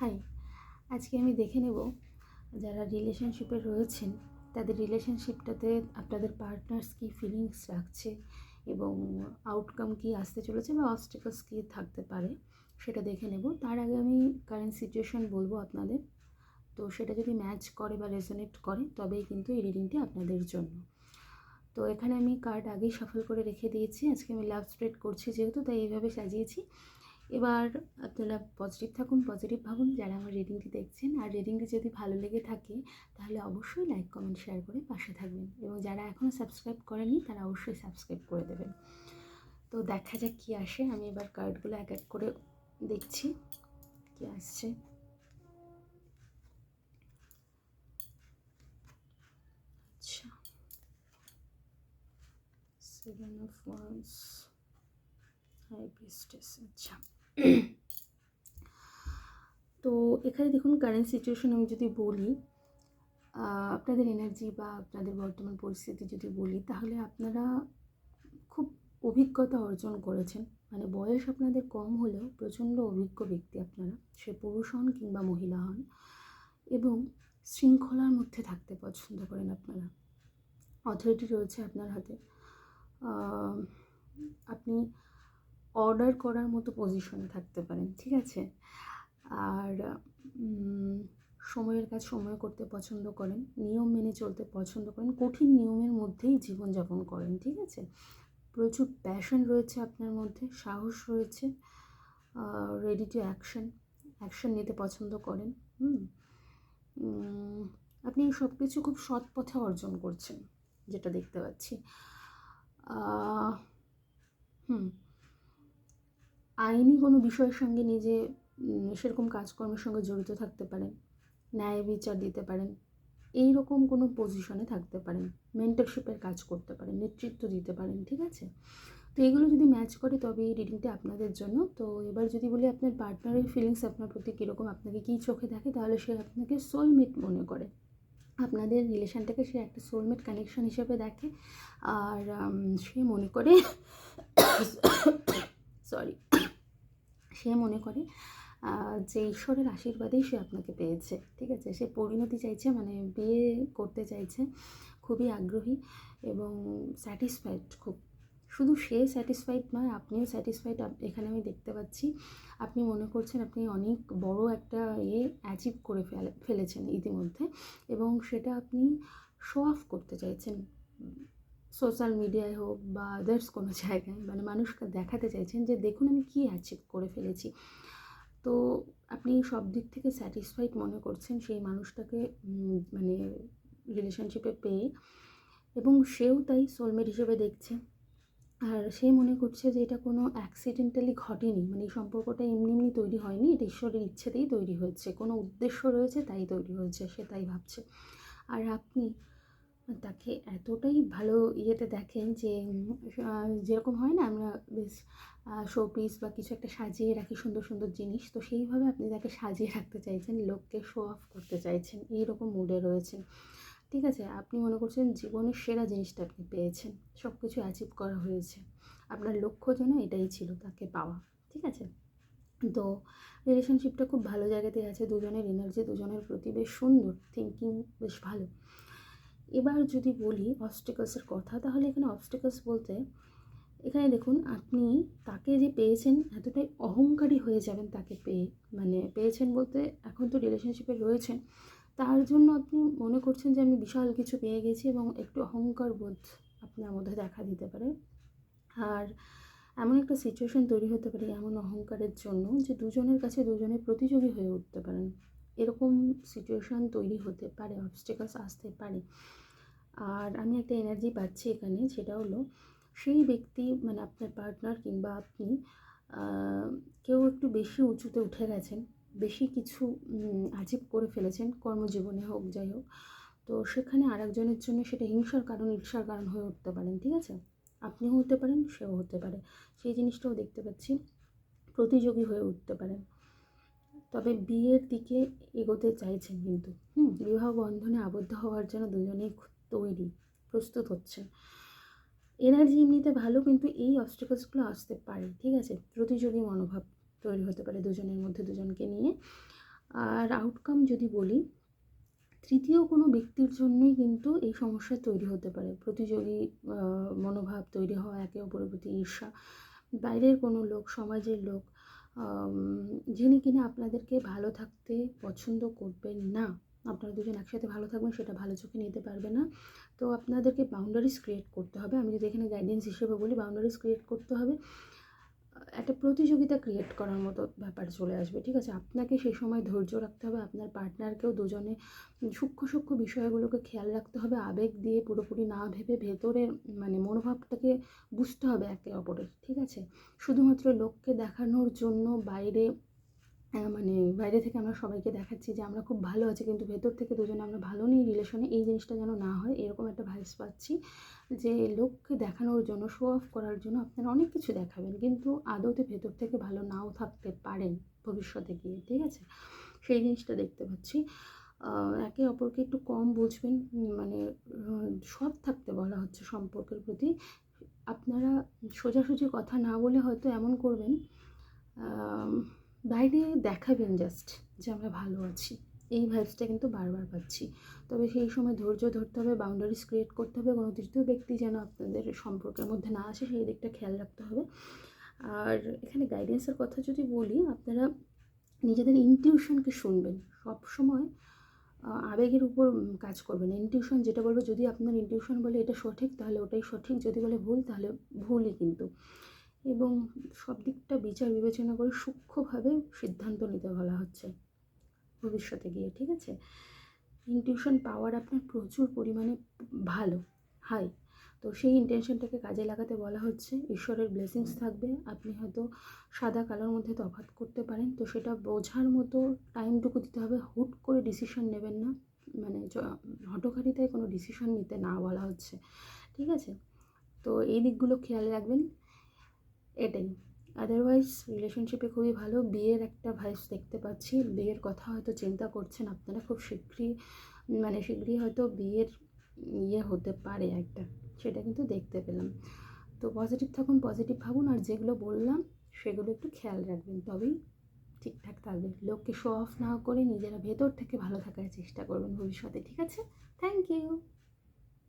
High আজকে আমি দেখে নেব যারা রিলেশনশিপে রয়েছেন, তাদের রিলেশনশিপটাতে আপনাদের পার্টনার্স কী ফিলিংস রাখছে এবং আউটকাম কী আসতে চলেছে বা অবস্টেকলস কী থাকতে পারে সেটা দেখে নেব। তার আগে আমি কারেন্ট সিচুয়েশন বলব আপনাদের। তো সেটা যদি ম্যাচ করে বা রেজোনেট করে, তবেই কিন্তু এই রিডিংটি আপনাদের জন্য। তো এখানে আমি কার্ড আগেই সফল করে রেখে দিয়েছি। আজকে আমি লাভ স্প্রেড করছি যেহেতু, তাই এইভাবে সাজিয়েছি। এবার আপনারা পজিটিভ থাকুন পজিটিভ ভাবুন। যারা আমার রিডিংটি দেখছেন, আর রিডিংটি যদি ভালো লেগে থাকে, তাহলে অবশ্যই লাইক কমেন্ট শেয়ার করে পাশে থাকবেন। এবং যারা এখনও সাবস্ক্রাইব করেনি তারা অবশ্যই সাবস্ক্রাইব করে দেবেন। তো দেখা যাক কী আসে। আমি এবার কার্ডগুলো এক এক করে দেখছি কী আসছে। আচ্ছা। সেভেন অফ ওয়ান্স হাই আচ্ছা। তো এখানে দেখুন কারেন্ট সিচুয়েশন আমি যদি বলি আপনাদের এনার্জি বা আপনাদের বর্তমান পরিস্থিতি যদি বলি, তাহলে আপনারা খুব অভিজ্ঞতা অর্জন করেছেন। মানে বয়স আপনাদের কম হলেও প্রচণ্ড অভিজ্ঞ ব্যক্তি আপনারা। সে পুরুষ হন কিংবা মহিলা হন এবং শৃঙ্খলার মধ্যে থাকতে পছন্দ করেন আপনারা। অথরিটি রয়েছে আপনার হাতে। আপনি অর্ডার করার মতো পজিশনে থাকতে পারেন, ঠিক আছে? আর সময়ের কাজ সময় করতে পছন্দ করেন, নিয়ম মেনে চলতে পছন্দ করেন, কঠিন নিয়মের মধ্যেই জীবনযাপন করেন, ঠিক আছে? প্রচুর প্যাশন রয়েছে আপনার মধ্যে, সাহস রয়েছে রেডি টু অ্যাকশন অ্যাকশন নিতে পছন্দ করেন, হুম? আপনি সব কিছু খুব সৎ পথে অর্জন করছেন, যেটা দেখতে পাচ্ছি আহ, হুম আইনি কোনো বিষয়ের সঙ্গে নিজে সেরকম কাজকর্মের সঙ্গে জড়িত থাকতে পারেন, ন্যায় বিচার দিতে পারেন এই রকম কোনো পজিশনে থাকতে পারেন মেন্টরশিপের কাজ করতে পারেন, নেতৃত্ব দিতে পারেন, ঠিক আছে? তো এগুলো যদি ম্যাচ করে, তবে এই রিডিংটা আপনাদের জন্য। তো এবার যদি বলি আপনার পার্টনারের ফিলিংস আপনার প্রতি কীরকম, আপনাকে কী চোখে দেখে? তাহলে সে আপনাকে সোলমেট মনে করে। আপনাদের রিলেশনটাকে সে একটা সোলমেট কানেকশন হিসেবে দেখে। আর সে মনে করে সরি সে মনে করে যে ঈশ্বরের আশীর্বাদেই সে আপনাকে পেয়েছে, ঠিক আছে? সে পরিণতি চাইছে মানে বিয়ে করতে চাইছে, খুবই আগ্রহী এবং স্যাটিসফাইড খুব। শুধু সে স্যাটিসফাইড নয়, আপনিও স্যাটিসফাইড এখানে আমি দেখতে পাচ্ছি, আপনি মনে করছেন আপনি অনেক বড় একটা ইয়ে অ্যাচিভ করে ফেলে, ফেলেছেন ইতিমধ্যে এবং সেটা আপনি শো অফ করতে চাইছেন। সোশ্যাল মিডিয়ায় হোক বা আদার্স কোনো জায়গায় মানে মানুষকে দেখাতে চাইছেন যে, দেখুন আমি কী অ্যাচিভ করে ফেলেছি। তো আপনি সব দিক থেকে স্যাটিসফাইড মনে করছেন সেই মানুষটাকে মানে রিলেশনশিপে পেয়ে এবং সেও তাই সোলমেট হিসেবে দেখছে। আর সে মনে করছে যে, এটা কোনো অ্যাক্সিডেন্টালি ঘটেনি। মানে এই সম্পর্কটা এমনি এমনি তৈরি হয়নি, এটা ঈশ্বরের ইচ্ছেতেই তৈরি হয়েছে। কোনো উদ্দেশ্য রয়েছে, তাই তৈরি হয়েছে, সে তাই ভাবছে। আর আপনি তাকে এতটাই ভালো ইয়েতে দেখেন যে যেরকম হয় না, আমরা বেশ শোপিস বা কিছু একটা সাজিয়ে রাখি, সুন্দর সুন্দর জিনিস। তো সেইভাবে আপনি তাকে সাজিয়ে রাখতে চাইছেন, লোককে শো অফ করতে চাইছেন, এইরকম মুডে রয়েছেন। ঠিক আছে, আপনি মনে করছেন জীবনের সেরা জিনিসটা আপনি পেয়েছেন সব কিছু অ্যাচিভ করা হয়েছে। আপনার লক্ষ্য যেন এটাই ছিল, তাকে পাওয়া। ঠিক আছে? তো রিলেশনশিপটা খুব ভালো জায়গাতে আছে, দুজনের এনার্জি দুজনের প্রতি বেশ সুন্দর থিঙ্কিং বেশ ভালো। এবার যদি বলি অবস্টেকলসের কথা, তাহলে এখানে অবস্টেকলস বলতে, এখানে দেখুন আপনি তাকে যে পেয়েছেন, এতটাই অহংকারী হয়ে যাবেন তাকে পেয়ে। মানে পেয়েছেন বলতে এখন তো রিলেশনশিপে রয়েছেন। তার জন্য আপনি মনে করছেন যে আমি বিশাল কিছু পেয়ে গেছি এবং একটু অহংকার বোধ আপনার মধ্যে দেখা দিতে পারে। আর এমন একটা সিচুয়েশন তৈরি হতে পারে এমন অহংকারের জন্য যে দুজনের কাছে দুজনের প্রতিযোগী হয়ে উঠতে পারেন। এরকম সিচুয়েশান তৈরি হতে পারে অবস্টেকলস আসতে পারে। আর আমি একটা এনার্জি পাচ্ছি এখানে, সেটা হলো সেই ব্যক্তি মানে আপনার পার্টনার কিংবা আপনি কেউ একটু বেশি উঁচুতে উঠে গেছেন, বেশি কিছু আজীব করে ফেলেছেন, কর্মজীবনে হোক, যাই হোক, তো সেখানে আরেকজনের জন্য সেটা হিংসার কারণ, ঈর্ষার কারণ হয়ে উঠতে পারেন, ঠিক আছে? আপনিও হতে পারেন, সেও হতে পারে। সেই জিনিসটাও দেখতে পাচ্ছি। প্রতিযোগী হয়ে উঠতে পারেন। তবে বিয়ের দিকে এগোতে চাইছেন কিন্তু, হুম বিবাহ বন্ধনে আবদ্ধ হওয়ার জন্য দুজনেই তৈরি, প্রস্তুত হচ্ছেন। এনার্জি এমনিতে ভালো, কিন্তু এই অবস্টেকলসগুলো আসতে পারে, ঠিক আছে? প্রতিযোগী মনোভাব তৈরি হতে পারে দুজনের মধ্যে দুজনকে নিয়ে। আর আউটকাম যদি বলি, তৃতীয় কোনো ব্যক্তির জন্যই কিন্তু এই সমস্যা তৈরি হতে পারে। প্রতিযোগী মনোভাব তৈরি হওয়া, একে অপরের প্রতি ঈর্ষা। বাইরের কোনো লোক, সমাজের লোক যিনি কিনা আপনাদেরকে ভালো থাকতে পছন্দ করবেন না। আপনারা দুজন একসাথে ভালো থাকবেন, সেটা ভালো চোখে নিতে পারবে না। তো আপনাদেরকে বাউন্ডারিজ ক্রিয়েট করতে হবে। আমি যদি এখানে গাইডেন্স হিসেবে বলি বাউন্ডারিজ ক্রিয়েট করতে হবে। একটা প্রতিযোগিতা ক্রিয়েট করার মতো ব্যাপার চলে আসবে, ঠিক আছে? আপনাকে সেই সময় ধৈর্য রাখতে হবে, আপনার পার্টনারকেও দুজনে সূক্ষ্ম সূক্ষ্ম বিষয়গুলোকে খেয়াল রাখতে হবে, আবেগ দিয়ে পুরোপুরি না ভেবে ভেতরে মানে মনোভাবটাকে বুঝতে হবে একে অপরের, ঠিক আছে? শুধুমাত্র লোককে দেখানোর জন্য বাইরে মানে বাইরে থেকে আমরা সবাইকে দেখাচ্ছি যে আমরা খুব ভালো আছি, কিন্তু ভেতর থেকে দুজনে আমরা ভালো নেই, রিলেশনে এই জিনিসটা যেন না হয়, এরকম একটা ভাইস পাচ্ছি যে লোককে দেখানোর জন্য শো অফ করার জন্য আপনারা অনেক কিছু দেখাবেন, কিন্তু আদতে ভেতর থেকে ভালো নাও থাকতে পারেন ভবিষ্যতে গিয়ে, ঠিক আছে? সেই জিনিসটা দেখতে পাচ্ছি। একে অপরকে একটু কম বুঝবেন মানে সৎ থাকতে বলা হচ্ছে সম্পর্কের প্রতি। আপনারা সোজাসুজি কথা না বলে হয়তো এমন করবেন বাইরে দেখাবেন জাস্ট যে আমরা ভালো আছি। এই ভাইবসটা কিন্তু বারবার পাচ্ছি। তবে সেই সময় ধৈর্য ধরতে হবে বাউন্ডারিজ ক্রিয়েট করতে হবে, কোনো তৃতীয় ব্যক্তি যেন আপনাদের সম্পর্কের মধ্যে না আসে, সেই দিকটা খেয়াল রাখতে হবে। আর এখানে গাইডেন্সের কথা যদি বলি, আপনারা নিজেদের ইনটিউশনকে শুনবেন। সব সময় আবেগের উপর কাজ করবেন। ইনটিউশন যেটা বলবে, যদি আপনার ইনটিউশন বলে এটা সঠিক, তাহলে ওটাই সঠিক। যদি বলে ভুল, তাহলে ভুলই কিন্তু। এবং সব দিকটা বিচার বিবেচনা করে সূক্ষ্মভাবে সিদ্ধান্ত নিতে বলা হচ্ছে ভবিষ্যতে গিয়ে, ঠিক আছে? ইনটিউশন পাওয়ার আপনার প্রচুর পরিমাণে ভালো, হাই। তো সেই ইন্টেনশনটাকে কাজে লাগাতে বলা হচ্ছে, ঈশ্বরের ব্লেসিংস থাকবে, আপনি হয়তো সাদা কালোর মধ্যে তফাৎ করতে পারেন, তো সেটা বোঝার মতো টাইমটুকু দিতে হবে, হুট করে ডিসিশন নেবেন না মানে হঠকারিতায় কোনো ডিসিশন নিতে না বলা হচ্ছে, ঠিক আছে? তো এই দিকগুলো খেয়াল রাখবেন এটাই। আদারওয়াইজ রিলেশনশিপে খুবই ভালো। বিয়ের একটা ভাইস দেখতে পাচ্ছি। বিয়ের কথা হয়তো চিন্তা করছেন আপনারা। খুব শীঘ্রই মানে শীঘ্রই হয়তো বিয়ের ইয়ে হতে পারে একটা। সেটা কিন্তু দেখতে পেলাম। তো পজিটিভ থাকুন পজিটিভ ভাবুন। আর যেগুলো বললাম, সেগুলো একটু খেয়াল রাখবেন। তবেই ঠিকঠাক থাকবে। লোককে শো অফ না করে নিজেরা ভেতর থেকে ভালো থাকার চেষ্টা করবেন ভবিষ্যতে, ঠিক আছে? Thank you